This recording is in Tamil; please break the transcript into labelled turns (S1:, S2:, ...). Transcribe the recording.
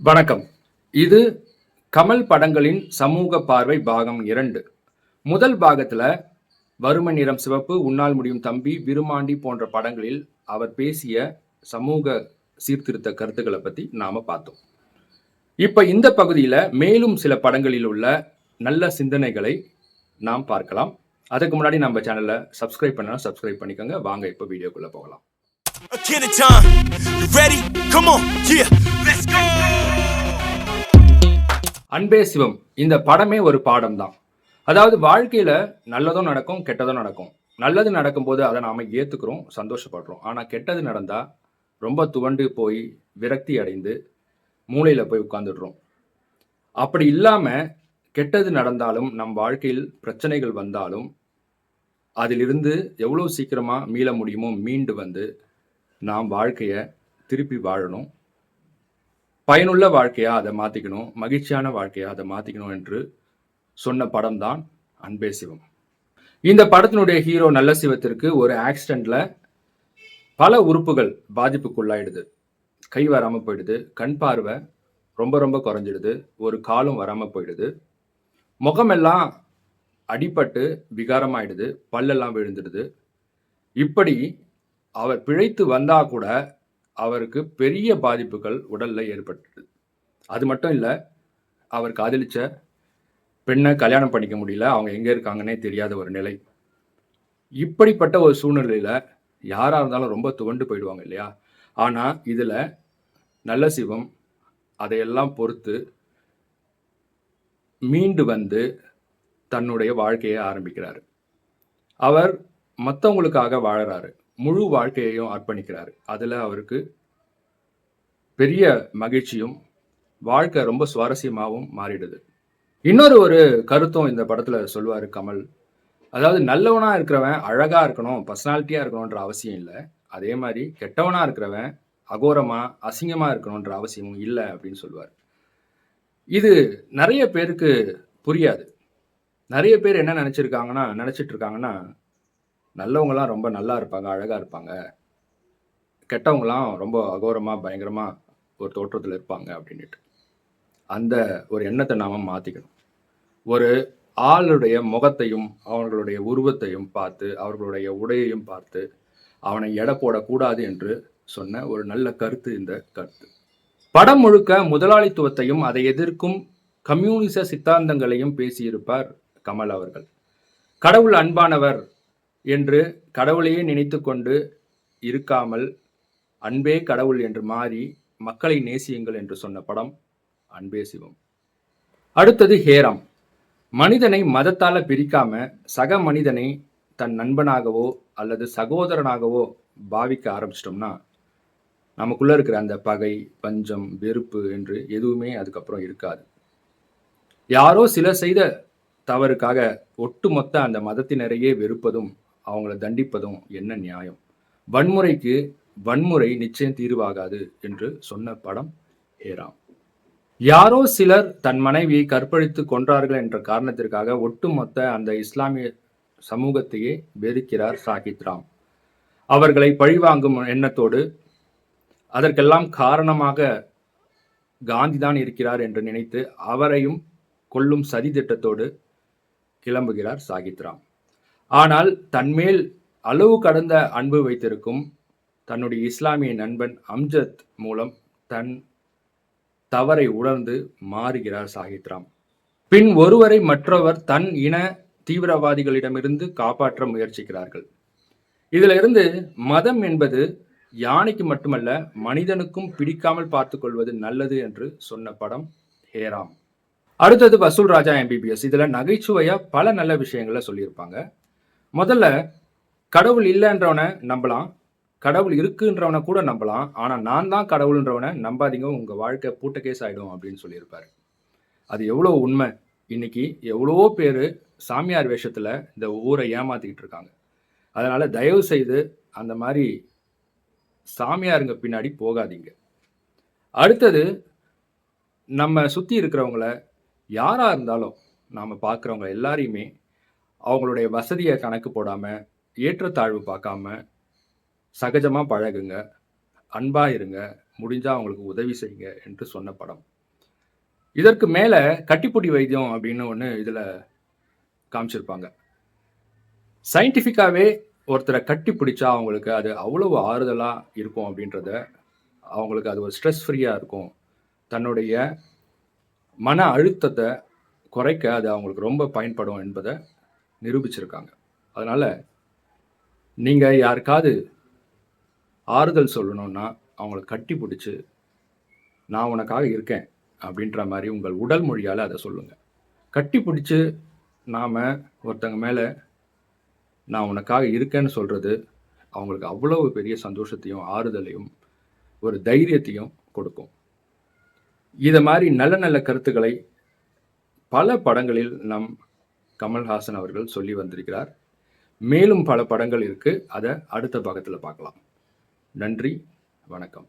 S1: வணக்கம் இது கமல் படங்களின் சமூக பார்வை பாகம் இரண்டு முதல் பாகத்தில் வறுமை நிறம் சிவப்பு உன்னால் முடியும் தம்பி விருமாண்டி போன்ற படங்களில் அவர் பேசிய சமூக சீர்திருத்த கருத்துக்களை பற்றி நாம பார்த்தோம் இப்போ இந்த பகுதியில் மேலும் சில படங்களில் உள்ள நல்ல சிந்தனைகளை நாம் பார்க்கலாம் அதுக்கு முன்னாடி நம்ம சேனலை சப்ஸ்கிரைப் பண்ணலாம் சப்ஸ்கிரைப் பண்ணிக்கோங்க வாங்க இப்போ வீடியோக்குள்ளே போகலாம்
S2: A kid of time. Ready? Come on. Yeah.
S1: அன்பே சிவம் இந்த படமே ஒரு பாடம் தான் அதாவது வாழ்க்கையில நல்லதும் நடக்கும் கெட்டதும் நடக்கும். நல்லது நடக்கும்போது அதை நாம ஏத்துக்கிறோம் சந்தோஷப்படுறோம். ஆனா கெட்டது நடந்தா ரொம்ப துவண்டு போய் விரக்தி அடைந்து மூளையில போய் உட்கார்ந்துடுறோம். அப்படி இல்லாம கெட்டது நடந்தாலும் நம் வாழ்க்கையில் பிரச்சனைகள் வந்தாலும் அதிலிருந்து எவ்வளோ சீக்கிரமாக மீள முடியுமோ மீண்டு வந்து நாம் வாழ்க்கையை திருப்பி வாழணும். பயனுள்ள வாழ்க்கையா அதை மாற்றிக்கணும் மகிழ்ச்சியான வாழ்க்கையா அதை மாற்றிக்கணும் என்று சொன்ன படம் தான் அன்பே சிவம். இந்த படத்தினுடைய ஹீரோ நல்ல சிவத்திற்கு ஒரு ஆக்சிடெண்ட்ல பல உறுப்புகள் பாதிப்புக்குள்ளாயிடுது. கை வராமல் போயிடுது கண் பார்வை ரொம்ப ரொம்ப குறைஞ்சிடுது ஒரு காலும் வராமல் போயிடுது. முகமெல்லாம் அடிபட்டு விகாரமாயிடுது பல்லெல்லாம் விழுந்துடுது. இப்படி அவர் பிழைத்து வந்தா கூட அவருக்கு பெரிய பாதிப்புகள் உடலில் ஏற்பட்டது. அது மட்டும் இல்லை அவர் காதலிச்ச பெண்ணை கல்யாணம் பண்ணிக்க முடியல அவங்க எங்கே இருக்காங்கன்னே தெரியாத ஒரு நிலை. இப்படிப்பட்ட ஒரு சூழ்நிலையில் யாராக இருந்தாலும் ரொம்ப துவண்டு போயிடுவாங்க இல்லையா? ஆனால் இதில் நல்ல சிவம் அதையெல்லாம் பொறுத்து மீண்டு வந்து தன்னுடைய வாழ்க்கையை ஆரம்பிக்கிறார். அவர் மற்றவங்களுக்காக வாழறாரு. முழு வாழ்க்கையையும் அர்ப்பணிக்கிறார். அதில் அவருக்கு பெரிய மகிழ்ச்சியும் வாழ்க்கை ரொம்ப சுவாரஸ்யமாகவும் மாறிடுது. இன்னொரு ஒரு கருத்தும் இந்த படத்தில் சொல்லுவார் கமல். அதாவது நல்லவனாக இருக்கிறவன் அழகாக இருக்கணும் பர்சனாலிட்டியாக இருக்கணுன்ற அவசியம் இல்லை. அதே மாதிரி கெட்டவனாக இருக்கிறவன் அகோரமாக அசிங்கமாக இருக்கணுன்ற அவசியமும் இல்லை அப்படின்னு சொல்லுவார். இது நிறைய பேருக்கு புரியாது. நிறைய பேர் என்ன நினச்சிருக்காங்கன்னா நினச்சிட்டு இருக்காங்கன்னா நல்லவங்களாம் ரொம்ப நல்லா இருப்பாங்க அழகாக இருப்பாங்க. கெட்டவங்களாம் ரொம்ப அகோரமாக பயங்கரமாக ஒரு தோற்றத்தில் இருப்பாங்க அப்படின்ட்டு அந்த ஒரு எண்ணத்தை நாம் மாற்றிக்கணும் ஒரு ஆளுடைய முகத்தையும் அவர்களுடைய உருவத்தையும் பார்த்து அவர்களுடைய உடையையும் பார்த்து அவனை எடை போடக்கூடாது என்று சொன்ன ஒரு நல்ல கருத்து இந்த கருத்து. படம் முழுக்க முதலாளித்துவத்தையும் அதை எதிர்க்கும் கம்யூனிச சித்தாந்தங்களையும் பேசியிருப்பார் கமல் அவர்கள். கடவுள் அன்பானவர் என்று கடவுளையே நினைத்து கொண்டு இருக்காமல் அன்பே கடவுள் என்று மாறி மக்களை நேசியுங்கள் என்று சொன்ன படம் அன்பே சிவம். அடுத்தது ஹேராம். மனிதனை மதத்தால பிரிக்காம சக மனிதனை தன் நண்பனாகவோ அல்லது சகோதரனாகவோ பாவிக்க ஆரம்பிச்சிட்டோம்னா நமக்குள்ள இருக்கிற அந்த பகை பஞ்சம் வெறுப்பு என்று எதுவுமே அதுக்கப்புறம் இருக்காது. யாரோ சிலர் செய்த தவறுக்காக ஒட்டுமொத்த அந்த மதத்தினரையே வெறுப்பதும் அவங்கள தண்டிப்பதும் என்ன நியாயம்? வன்முறைக்கு வன்முறை நிச்சயம் தீர்வாகாது என்று சொன்ன படம் ஹேராம் யாரோ சிலர் தன் மனைவியை கற்பழித்து கொன்றார்கள் என்ற காரணத்திற்காக ஒட்டுமொத்த அந்த இஸ்லாமிய சமூகத்தையே வெறுக்கிறார் சாகித் ராம். அவர்களை பழிவாங்கும் எண்ணத்தோடு அதற்கெல்லாம் காரணமாக காந்தி தான் இருக்கிறார் என்று நினைத்து அவரையும் கொல்லும் சதி திட்டத்தோடு கிளம்புகிறார் சாகித்ராம் ஆனால் தன்மேல் அளவு கடந்த அன்பு வைத்திருக்கும் தன்னுடைய இஸ்லாமிய நண்பன் அம்ஜத் மூலம் தன் தவறை உணர்ந்து மாறுகிறார் சாஹித்ராம் பின் ஒருவரை மற்றவர் தன் இன தீவிரவாதிகளிடமிருந்து காப்பாற்ற முயற்சிக்கிறார்கள். இதுல இருந்து மதம் என்பது யானைக்கு மட்டுமல்ல மனிதனுக்கும் பிடிக்காமல் பார்த்து கொள்வது நல்லது என்று சொன்ன படம் ஹேராம். அடுத்தது வசூல் ராஜா எம்பிபிஎஸ் இதுல நகைச்சுவையா பல நல்ல விஷயங்களை சொல்லியிருப்பாங்க. முதல்ல கடவுள் இல்லைன்றவனை நம்பலாம். கடவுள் இருக்குன்றவனை கூட நம்பலாம். ஆனால் நான் தான் கடவுள்ன்றவனை நம்பாதீங்க. உங்கள் வாழ்க்கை பூட்ட கேஸ் ஆகிடும் அப்படின்னு சொல்லியிருப்பார். அது எவ்வளோ உண்மை. இன்னைக்கு எவ்வளவோ பேர் சாமியார் வேஷத்தில் இந்த ஊரை ஏமாத்திக்கிட்டு இருக்காங்க. அதனால் தயவு செய்து அந்த மாதிரி சாமியாருங்க பின்னாடி போகாதீங்க. அடுத்தது நம்ம சுற்றி இருக்கிறவங்கள யாராக இருந்தாலும் நாம் பார்க்குறவங்க எல்லாரையுமே அவங்களுடைய வசதியை கணக்கு போடாமல் ஏற்றத்தாழ்வு பார்க்காம சகஜமாக பழகுங்க. அன்பாக இருங்க. முடிஞ்சால் அவங்களுக்கு உதவி செய்யுங்க என்று சொன்ன படம். இதற்கு மேலே கட்டிப்புடி வைத்தியம் அப்படின்னு ஒன்று இதில் காமிச்சிருப்பாங்க. சயின்டிஃபிக்காகவே ஒருத்தரை கட்டி பிடிச்சா அவங்களுக்கு அது அவ்வளவு ஆறுதலாக இருக்கும் அப்படின்றத அவங்களுக்கு அது ஒரு ஸ்ட்ரெஸ் ஃப்ரீயாக இருக்கும். தன்னுடைய மன அழுத்தத்தை குறைக்க அது அவங்களுக்கு ரொம்ப பயன்படும் என்பதை நிரூபிச்சிருக்காங்க. அதனால் நீங்கள் யாருக்காவது ஆறுதல் சொல்லணும்னா அவங்கள கட்டி பிடிச்சி நான் உனக்காக இருக்கேன் அப்படின்ற மாதிரி உங்கள் உடல் மொழியால் அதை சொல்லுங்கள் கட்டி பிடிச்சி நாம் ஒருத்தங்க மேலே நான் உனக்காக இருக்கேன்னு சொல்கிறது அவங்களுக்கு அவ்வளவு பெரிய சந்தோஷத்தையும் ஆறுதலையும் ஒரு தைரியத்தையும் கொடுக்கும். இதை மாதிரி நல்ல நல்ல கருத்துக்களை பல படங்களில் நம் கமல்ஹாசன் அவர்கள் சொல்லி வந்திருக்கிறார். மேலும் பல படங்கள் இருக்குது அதை அடுத்த பாகத்தில் பார்க்கலாம். நன்றி. வணக்கம்.